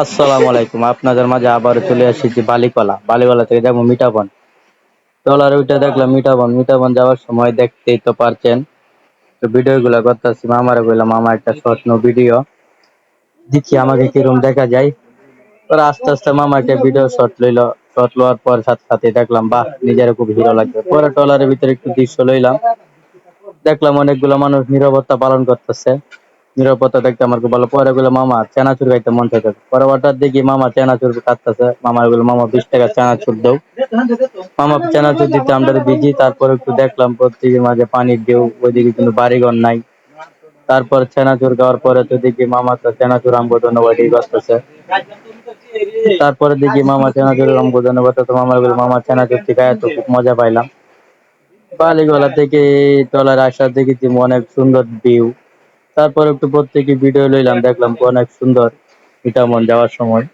আসসালামু আলাইকুম। আপনাদের মাঝে আবার চলে এসেছি বালিকলা বালিকলা থেকে যাব মিঠাবন। ট্রলার ওইটা দেখলাম মিঠাবন। মিঠাবন যাওয়ার সময় দেখতেই তো পারছেন। তো ভিডিও গুলা করতেছি। মামারে বললাম, মামা, একটা স্বপ্ন ভিডিও। দেখি আমাকে কিরম দেখা যায়। ওরা আস্তে আস্তে মামা একটা ভিডিও শট লইল। শট লওয়ার পর সাথে সাথে দেখলাম, বাহ নিজের খুব হিরো লাগবে পরে ট্রলারের ভিতরে একটু দৃশ্য লইলাম। দেখলাম অনেকগুলো মানুষ নিরাপত্তা পালন করতেছে। নিরাপত্তা দেখতে আমার ভালো। পরে গুলো মামা, চানাচুর খাইতে মন চাইতে পরে হঠাৎ দেখি, মামা, চানাচুর কাটতেছে। মামা গুলো মামা, বিশ টাকা চানাচুর দাও। মামা, চানাচুর দিতে আমরা বিজি তারপর একটু দেখলাম, প্রত্যেকের মাঝে পানির ঢেউ, ওইদিকে কিন্তু বাড়িঘর নাই। তারপর চানাচুর খাওয়ার পরে তো দেখি, মামা, তো চানাচুর আমগো ধন্যবাদ করতেছে। তারপরে দেখি, মামা চানাচুর আমগো ধন্যবাদ। তো মামা গুলো মামা, চানাচুর থেকে তো খুব মজা পাইলাম। বালিগলা থেকে টলার আসার দেখেছি অনেক সুন্দর ভিউ। তারপর একটু প্রত্যেকে ভিডিও লইলাম, দেখলাম অনেক সুন্দর মিটামন যাওয়ার সময়।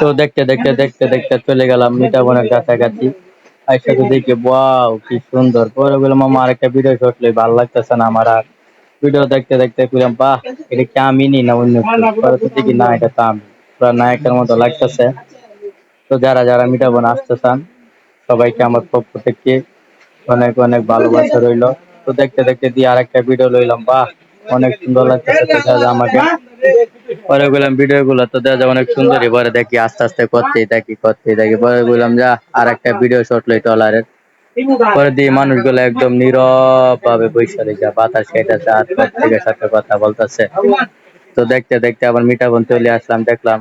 তো দেখতে দেখতে দেখতে দেখতে চলে গেলাম মিঠামনের কাছাকাছি। আইসা তো দেখি, ওয়াও, কি সুন্দর। পরে বললাম, মামা, আরেকটা ভিডিও শট লই, ভালো লাগতেছে না আমার আর। ভিডিও দেখতে দেখতে বললাম বাহ, এটা কি আমি নি না অন্য? পরে তো দেখি, না, এটা তো আমি। পুরা নায়কের মতো লাগতেছে। তো যারা যারা মিঠাবন আসতে চান, সবাইকে আমার পক্ষ থেকে অনেক অনেক ভালোবাসা রইল। তো দেখতে দেখতে দিয়ে আর একটা ভিডিও লইলাম। বাহ, অনেক সুন্দর যায় আমাকে। পরে বললাম ভিডিও গুলো তো দেখা যায় অনেক সুন্দরই। পরে দেখি, আস্তে আস্তে করতেই থাকি করতেই থাকি। পরে বললাম, যা আর একটা ভিডিও শট লই টলারের। পরে দিয়ে মানুষগুলো একদম নীরব ভাবে বৈশা যা বাতাস খাইতেছে আর প্রত্যেকের সাথে কথা বলতেছে। তো দেখতে দেখতে আবার মিঠাবন চলে আসলাম, দেখলাম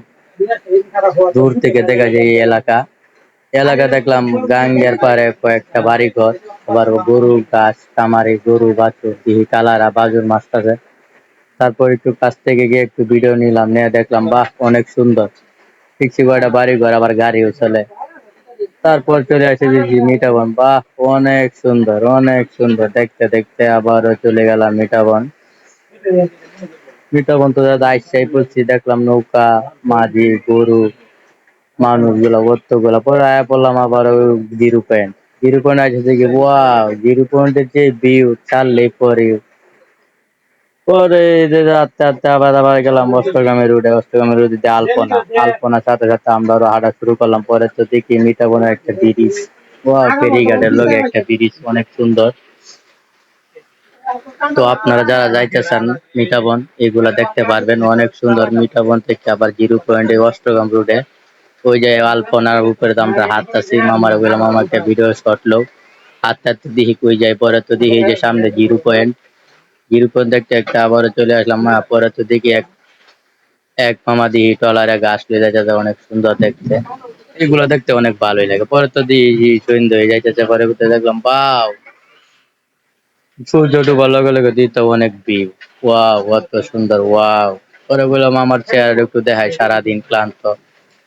দূর থেকে দেখা যায় এই এলাকা। এলাকা দেখলাম গাঙ্গের পারে কয়েকটা বাড়ি ঘর আবার গরু, গাছ কামারি গরু, বাছুর, দিহি, কালারা বাজুর মাছটাছে তারপর একটু কাছ থেকে গিয়ে একটু ভিডিও নিলাম, নিয়ে দেখলাম, বাহ, অনেক সুন্দর। ঠিকছি কয়টা বাড়ি ঘর আবার গাড়িও চলে। তারপর চলে আসে যে মিঠাবন, বাহ, অনেক সুন্দর অনেক সুন্দর। দেখতে দেখতে আবারও চলে গেলাম মিঠাবন। মিঠাবন তো দাদা আইসাই পড়ছি, দেখলাম নৌকা, মাঝি, গরু, মানুষগুলো গুলা পরে আয়া পড়লাম আবার ওই পয়েন্ট জিরো পয়েন্ট আছে দেখি ওয়াও জিরো পয়েন্টের যে ভিউ চাললে পরে। পরে যে আস্তে আস্তে আবার আবার গেলাম, অষ্টগ্রামের রুটে অষ্টগ্রামের রুটে যে আলপনা। আলপনার সাথে সাথে আমরা আরও হাঁটা শুরু করলাম। পরে তো দেখি মিঠাবনের একটা ব্রিজ। ওয়াও ফেরিঘাটের লগে একটা ব্রিজ, অনেক সুন্দর। তো আপনারা যারা যাইতেছেন মিঠাবন এগুলা দেখতে পারবেন। অনেক সুন্দর মিঠাবন থেকে আবার জিরো পয়েন্টে অষ্টগ্রাম রুটে ওই যে আলপনার উপরে তো আমরা হাত আছি মামার বললাম আমাকে ভিডিও শট লো হাত দেখি কই যায়, পরে তো দেখি যে সামনে জিরো পয়েন্ট জিরো পয়েন্ট দেখতে একটা আবারও চলে আসলাম পরে তো দেখি এক এক মামা দিহি টলারে গাছ লয়ে যাইতেছে অনেক সুন্দর দেখতে। এগুলো দেখতে অনেক ভালোই লাগে। পরে তো দিহি সন্ধ্যা হয়ে যাইতেছে, পরে দেখলাম, বাও! সূর্য ডুবার লগে লগে দিতে অনেক ভিউ ওয়াও কত সুন্দর, ওয়াও! পরে বললাম, আমার চেহারা একটু দেখায় সারাদিন ক্লান্ত।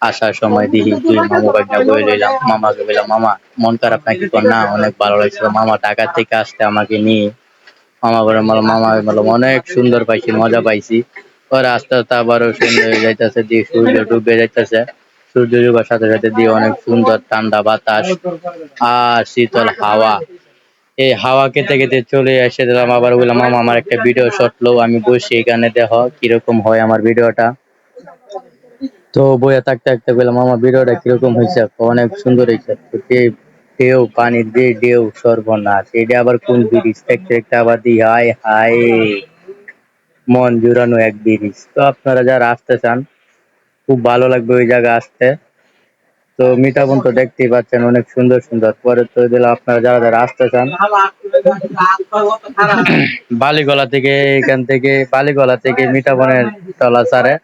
আসার সময় দিহি তুই মামু বাগনা বই লইলাম মামাকে বললাম মামা মন খারাপ নাকি তোর? না অনেক ভালো লাগছিল। মামা ঢাকা থেকে আসতে আমাকে নিয়ে। মামা বলে বললাম মামা বললাম অনেক সুন্দর পাইছি মজা পাইছি। পরে আস্তে আস্তে আবারও সুন্দর হয়ে যাইতেছে দিয়ে সূর্য ডুবে যাইতেছে। সূর্য ডুবার সাথে সাথে দিয়ে অনেক সুন্দর ঠান্ডা বাতাস আর শীতল হাওয়া। এই হাওয়া খেতে খেতে চলে এসে দিলাম। আবার বললাম মামা আমার একটা ভিডিও শট লো আমি বসি এখানে দেখো কীরকম হয় আমার ভিডিওটা তো বইয়া থাকতে থাকতে বললাম আমার ভিডিওটা কীরকম হয়েছে? অনেক সুন্দর হয়েছে। ঢেউ পানির যে ঢেউ, সর্বনাশ। এটা আবার কোন ব্রিজ? দেখতে দেখতে আবার দি, হায় হায়, মন জুড়ানো এক ব্রিজ। তো আপনারা যারা আসতে চান, খুব ভালো লাগবে ওই জায়গা আসতে। তো মিঠাবন তো দেখতেই পাচ্ছেন, অনেক সুন্দর সুন্দর। পরে তো দিলাম আপনারা যারা যারা আসতে চান, বালিগলা থেকে, এখান থেকে, বালিগলা থেকে মিঠাবনের তলা সারে।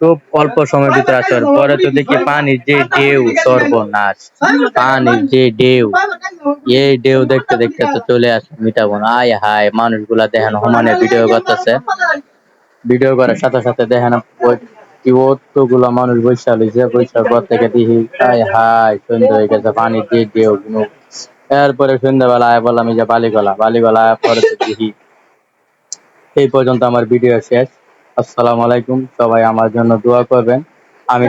খুব অল্প সময়ের ভিতরে আসার পরে তো দেখি পানির যে ঢেউ, সর্বনাশ। পানির যে ঢেউ। এই ঢেউ দেখতে দেখতে তো চলে আসে মিঠাবন আয় হায়, মানুষগুলা দেখেন সমানে ভিডিও করতেছে। ভিডিও করার সাথে সাথে দেখেন কি অতগুলা মানুষ বৈশা লইছে বৈশার পর থেকে দেখি, আয় হায়, সন্ধ্যা হয়ে গেছে পানির যে ঢেউ এরপরে সন্ধ্যাবেলা আয় বললাম, এই যে বালিগলা বালিগলা পরে তো দেখি। এই পর্যন্ত আমার ভিডিও শেষ। আসসালামু আলাইকুম। সবাই আমার জন্য দোয়া করবেন। আমি